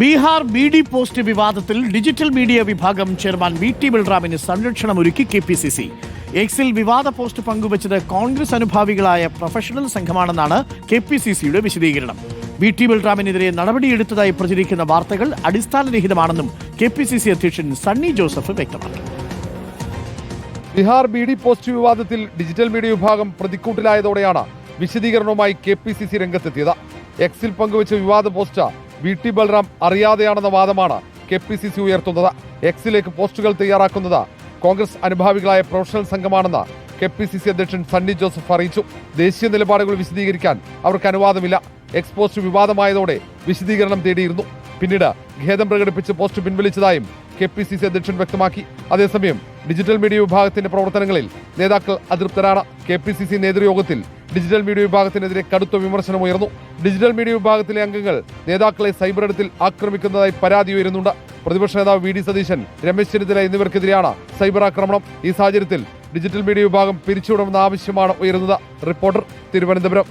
Bihar B D post വിവാദത്തിൽ digital media വിഭാഗം chairman V T ബൽറാമിന് സംരക്ഷണമൊരുക്കി കെ പി സി സി. എക്സിൽ വിവാദ പോസ്റ്റ് പങ്കുവച്ചത് കോൺഗ്രസ് അനുഭാവികളായ പ്രൊഫഷണൽ സംഘമാണെന്നാണ് കെ പി സി സിയുടെ വിശദീകരണം. വി ടി ബൽറാമിനെതിരെ നടപടിയെടുത്തതായി പ്രചരിക്കുന്ന വാർത്തകൾ അടിസ്ഥാനരഹിതമാണെന്നും കെ പി സി സി അധ്യക്ഷൻ സണ്ണി ജോസഫ് വ്യക്തമാക്കി. ബീഹാർ ബി ഡി പോസ്റ്റ് വിവാദത്തിൽ ഡിജിറ്റൽ മീഡിയ വിഭാഗം പ്രതിക്കൂട്ടിലായതോടെയാണ് വിശദീകരണവുമായി കെ പി സി സി രംഗത്തെത്തിയത്. എക്സിൽ പങ്കുവച്ച വിവാദ പോസ്റ്റ് വി ടി ബൽറാം അറിയാതെയാണെന്ന വാദമാണ് കെ പി സി സി ഉയർത്തുന്നത്. എക്സിലേക്ക് പോസ്റ്റുകൾ തയ്യാറാക്കുന്നത് കോൺഗ്രസ് അനുഭാവികളായ പ്രൊഫഷണൽ സംഘമാണെന്ന് കെ പി സി സി അധ്യക്ഷൻ സണ്ണി ജോസഫ് അറിയിച്ചു. ദേശീയ നിലപാടുകൾ വിശദീകരിക്കാൻ അവർക്ക് അനുവാദമില്ല. എക്സ് പോസ്റ്റ് വിവാദമായതോടെ വിശദീകരണം തേടിയിരുന്നു. പിന്നീട് ഖേദം പ്രകടിപ്പിച്ച് പോസ്റ്റ് പിൻവലിച്ചതായും കെ പി സി സി അധ്യക്ഷൻ വ്യക്തമാക്കി. അതേസമയം ഡിജിറ്റൽ മീഡിയ വിഭാഗത്തിന്റെ പ്രവർത്തനങ്ങളിൽ നേതാക്കൾ അതൃപ്തരാണ്. കെ പി സി സി നേതൃയോഗത്തിൽ ഡിജിറ്റൽ മീഡിയ വിഭാഗത്തിനെതിരെ കടുത്ത വിമർശനം ഉയർന്നു. ഡിജിറ്റൽ മീഡിയ വിഭാഗത്തിലെ അംഗങ്ങൾ നേതാക്കളെ സൈബർ ഇടത്തിൽ ആക്രമിക്കുന്നതായി പരാതി ഉയരുന്നുണ്ട്. പ്രതിപക്ഷ നേതാവ് വി ഡി സതീശൻ രമേശ് ചെന്നിത്തല എന്നിവർക്കെതിരെയാണ് സൈബർ ആക്രമണം. ഈ സാഹചര്യത്തിൽ ഡിജിറ്റൽ മീഡിയ വിഭാഗം പിരിച്ചുവിടണമെന്ന ആവശ്യമാണ് ഉയരുന്നത്. റിപ്പോർട്ടർ തിരുവനന്തപുരം.